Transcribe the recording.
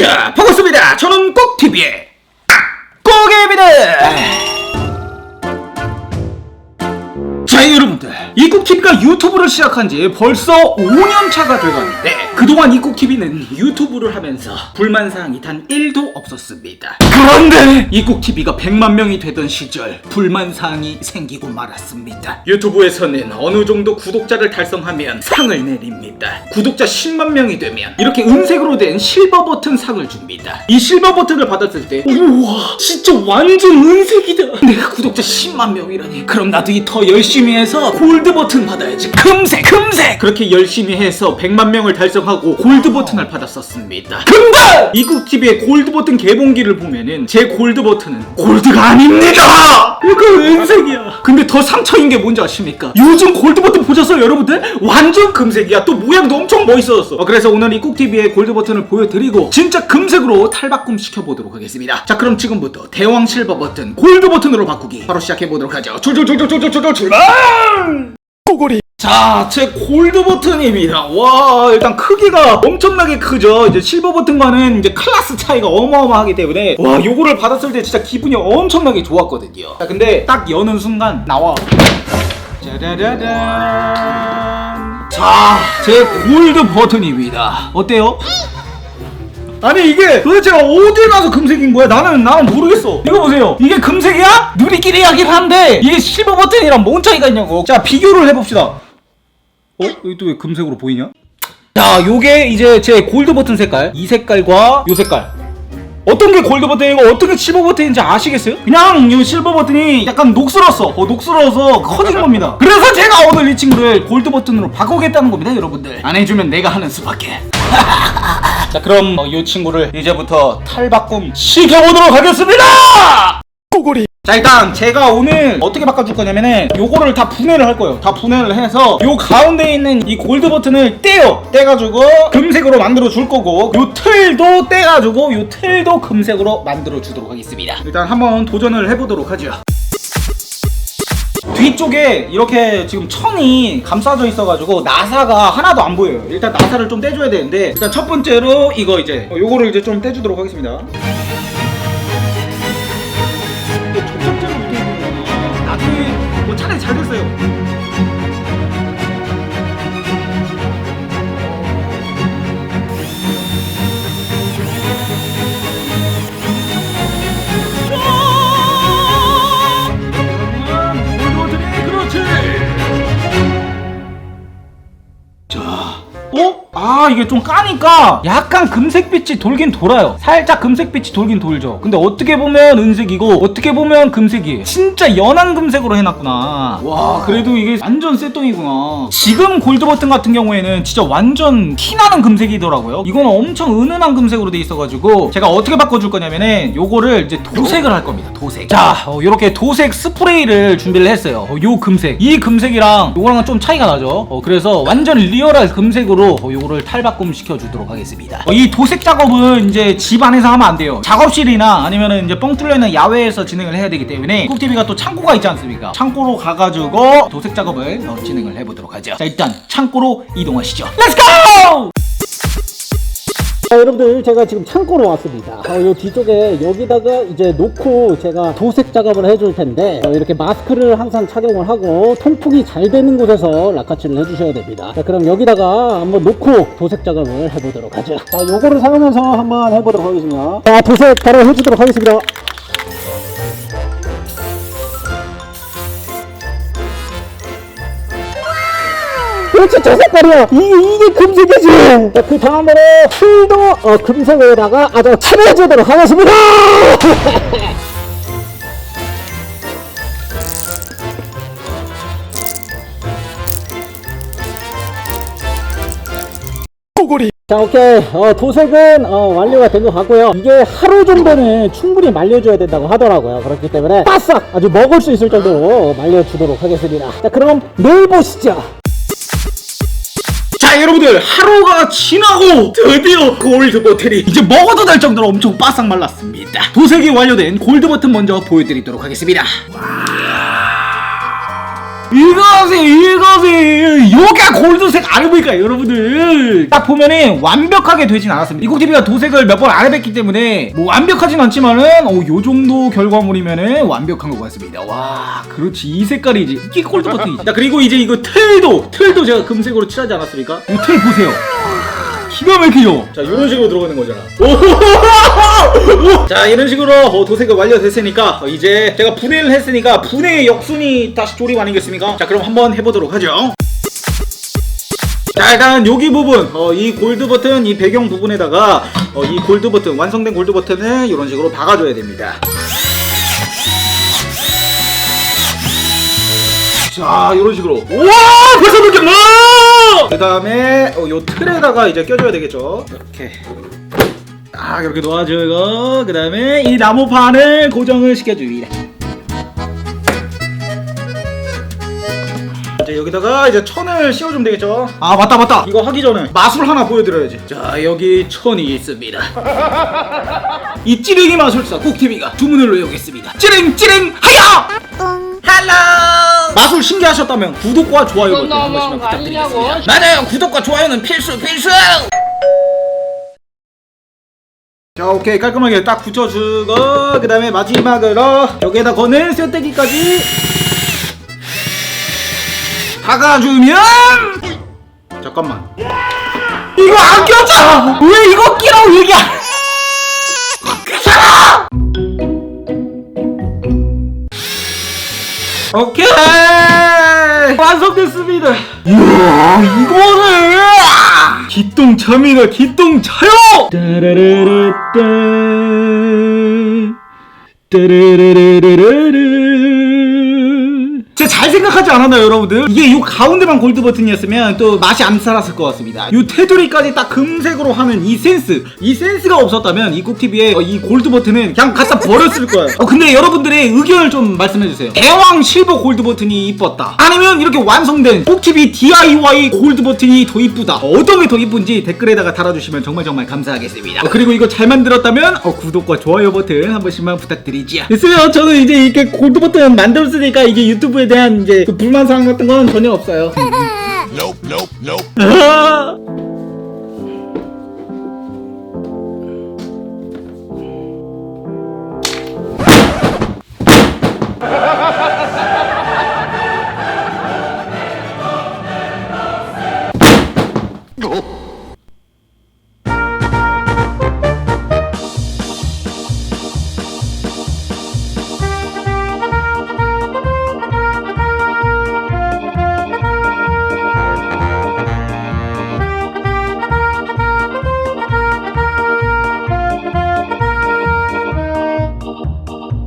자, 반갑습니다. 저는 꼭TV의 꼭입니다. 자, 여러분들. 이국TV가 유튜브를 시작한 지 벌써 5년 차가 되었는데, 그동안 이국TV는 유튜브를 하면서 불만사항이 단 1도 없었습니다. 그런데 이국TV가 100만 명이 되던 시절, 불만사항이 생기고 말았습니다. 유튜브에서는 어느 정도 구독자를 달성하면 상을 내립니다. 구독자 10만 명이 되면 이렇게 은색으로 된 실버 버튼 상을 줍니다. 이 실버 버튼을 받았을 때, 우와, 진짜 완전 은색이다. 내가 구독자 10만 명이라니. 그럼 나도 이 더 열심히 해서 골드 버튼 받아야지. 금색, 금색! 그렇게 열심히 해서 100만 명을 달성하고 골드 버튼을 받았었습니다. 근데! 이국TV의 골드 버튼 개봉기를 보면은 제 골드 버튼은 골드가 아닙니다! 이거 은색이야. 근데 더 상처인 게 뭔지 아십니까? 요즘 골드 버튼 보셨어요, 여러분들? 완전 금색이야. 또 모양도 엄청 멋있어졌어. 어, 그래서 오늘 이국TV의 골드 버튼을 보여드리고 진짜 금색으로 탈바꿈 시켜보도록 하겠습니다. 자, 그럼 지금부터 대왕 실버 버튼, 골드 버튼으로 바꾸기 바로 시작해보도록 하죠. 출출출출출출출 출발! 꼬골이 자, 제 골드 버튼입니다. 와, 일단 크기가 엄청나게 크죠. 이제 실버 버튼과는 이제 클래스 차이가 어마어마하기 때문에 와, 요거를 받았을 때 진짜 기분이 엄청나게 좋았거든요. 자, 근데 딱 여는 순간 나와. 짜라라란. 자, 제 골드 버튼입니다. 어때요? 아니 이게 도대체 어딜 가서 금색인 거야? 나는 나는 모르겠어. 이거 보세요. 이게 금색이야? 누리끼리 하긴 한데 이게 실버 버튼이랑 뭔 차이가 있냐고. 자 비교를 해봅시다. 어? 여기 또왜 금색으로 보이냐? 자, 요게 이제 제 골드 버튼 색깔. 이 색깔과 요 색깔. 어떤 게 골드 버튼이고 어떤 게 실버 버튼인지 아시겠어요? 그냥 이 실버 버튼이 약간 녹슬었어. 어, 녹슬어서 커진 겁니다. 그래서 제가 오늘 이 친구를 골드 버튼으로 바꾸겠다는 겁니다, 여러분들. 안 해주면 내가 하는 수밖에. 자, 그럼 어, 이 친구를 이제부터 탈바꿈 시켜보도록 하겠습니다! 꼬골이. 자 일단 제가 오늘 어떻게 바꿔줄 거냐면은 요거를 다 분해를 할 거예요. 다 분해를 해서 요 가운데 있는 이 골드 버튼을 떼요. 떼가지고 금색으로 만들어 줄 거고 요 틀도 떼가지고 요 틀도 금색으로 만들어 주도록 하겠습니다. 일단 한번 도전을 해보도록 하죠 뒤쪽에 이렇게 지금 천이 감싸져 있어가지고 나사가 하나도 안 보여요 일단 나사를 좀 떼줘야 되는데 일단 첫 번째로 이거 이제 어, 요거를 이제 좀 떼주도록 하겠습니다 접착제로 붙어 있는 거야. 나중에 뭐 차라리 잘 됐어요. 이게 좀 까니까 약간 금색빛이 돌긴 돌아요. 살짝 금색빛이 돌긴 돌죠. 근데 어떻게 보면 은색이고 어떻게 보면 금색이에요. 진짜 연한 금색으로 해놨구나. 와 그래도 이게 완전 쎄똥이구나. 지금 골드 버튼 같은 경우에는 진짜 완전 티나는 금색이더라고요. 이거는 엄청 은은한 금색으로 돼 있어가지고 제가 어떻게 바꿔줄 거냐면은 요거를 이제 도색을 할 겁니다. 도색. 자 어, 요렇게 도색 스프레이를 준비를 했어요. 어, 요 금색. 이 금색이랑 요거랑은 좀 차이가 나죠. 어, 그래서 완전 리얼한 금색으로 어, 요거를 탈 바꿈 시켜주도록 하겠습니다. 어, 이 도색 작업은 이제 집 안에서 하면 안 돼요. 작업실이나 아니면은 이제 뻥 뚫려 있는 야외에서 진행을 해야 되기 때문에 꾹TV가 또 창고가 있지 않습니까? 창고로 가가지고 도색 작업을 어, 진행을 해보도록 하죠. 자 일단 창고로 이동하시죠. 렛츠고! 자, 여러분들 제가 지금 창고로 왔습니다. 어, 요 뒤쪽에 여기다가 이제 놓고 제가 도색 작업을 해줄 텐데 어, 이렇게 마스크를 항상 착용을 하고 통풍이 잘 되는 곳에서 락카치를 해주셔야 됩니다. 자, 그럼 여기다가 한번 놓고 도색 작업을 해보도록 하죠. 자, 요거를 사용해서 한번 해보도록 하겠습니다. 자, 도색 바로 해주도록 하겠습니다. 그렇지 저 색깔이야 이게 이게 금색이지. 자, 그 다음으로 풀도 어, 금색에다가 아주 칠해주도록 하겠습니다. 자 오케이. 어, 도색은 어, 완료가 된 것 같고요. 이게 하루 정도는 충분히 말려줘야 된다고 하더라고요. 그렇기 때문에 바싹 아주 먹을 수 있을 정도로 말려주도록 하겠습니다. 자 그럼 내일 보시죠 자 여러분들 하루가 지나고 드디어 골드 버튼이 이제 먹어도 될 정도로 엄청 바싹 말랐습니다. 도색이 완료된 골드 버튼 먼저 보여드리도록 하겠습니다 이것이 이것이 요게 골드색 아닙니까 여러분들. 딱 보면은 완벽하게 되진 않았습니다. 이국TV가 도색을 몇 번 안 해봤기 때문에 뭐 완벽하진 않지만은 어, 요 정도 결과물이면은 완벽한 것 같습니다. 와 그렇지. 이 색깔이지 이게 골드 버튼이지. 자 그리고 이제 이거 틀도 틀도 제가 금색으로 칠하지 않았습니까? 이틀 보세요. 기가 막히죠? 자 이런 식으로 들어가는 거잖아. 오호호호호호! 자 이런 식으로 어, 도색이 완료됐으니까 어, 이제 제가 분해를 했으니까 분해의 역순이 다시 조립 아니겠습니까? 자 그럼 한번 해보도록 하죠. 자 일단 여기 부분 어, 이 골드 버튼 이 배경 부분에다가 어, 이 골드 버튼 완성된 골드 버튼을 이런 식으로 박아줘야 됩니다. 자 이런 식으로. 우와 벌써 느꼈나? 그 다음에 어, 요 틀에다가 이제 껴줘야 되겠죠? 이렇게 딱 이렇게 놓아줘요 이거. 그 다음에 이 나무판을 고정을 시켜줍니다 이제 여기다가 이제 천을 씌워주면 되겠죠? 아 맞다 맞다. 이거 하기 전에 마술 하나 보여드려야지. 자 여기 천이 있습니다. 이 찌랭이 마술사 꾹TV가 주문을 외우겠습니다. 찌랭 찌랭 하야! 헬로! 마술 신기하셨다면 구독과 좋아요 버튼 한 번씩만. 부탁드리겠습니다. 맞아요. 구독과 좋아요는 필수 필수 자 오케이. 깔끔하게 딱 붙여주고 그 다음에 마지막으로 여기에다 거는 쇠떼기까지 박아주면 잠깐만. 이거 안 껴져! 왜 이거 끼라고 얘기 안 오케이! 완성됐습니다. 이야 이거는 기똥차입니다 기똥차요! 따라라라따. 따라라라라라 잘 생각하지 않았나요 여러분들? 이게 이 가운데만 골드 버튼이었으면 또 맛이 안 살았을 것 같습니다. 이 테두리까지 딱 금색으로 하는 이 센스. 이 센스가 없었다면 이 꾹TV의 이 골드 버튼은 그냥 갖다 버렸을 거예요. 어, 근데 여러분들의 의견을 좀 말씀해주세요. 대왕 실버 골드 버튼이 이뻤다. 아니면 이렇게 완성된 꾹TV DIY 골드 버튼이 더 이쁘다. 어떤 게 더 이쁜지 댓글에다가 달아주시면 정말 정말 감사하겠습니다. 어, 그리고 이거 잘 만들었다면 어, 구독과 좋아요 버튼 한 번씩만 부탁드리지요 됐어요. 저는 이제 이렇게 골드 버튼 만들었으니까 이제 유튜브에 대한 이제 그 불만사항 같은 건 전혀 없어요 Nope, nope, nope. 아,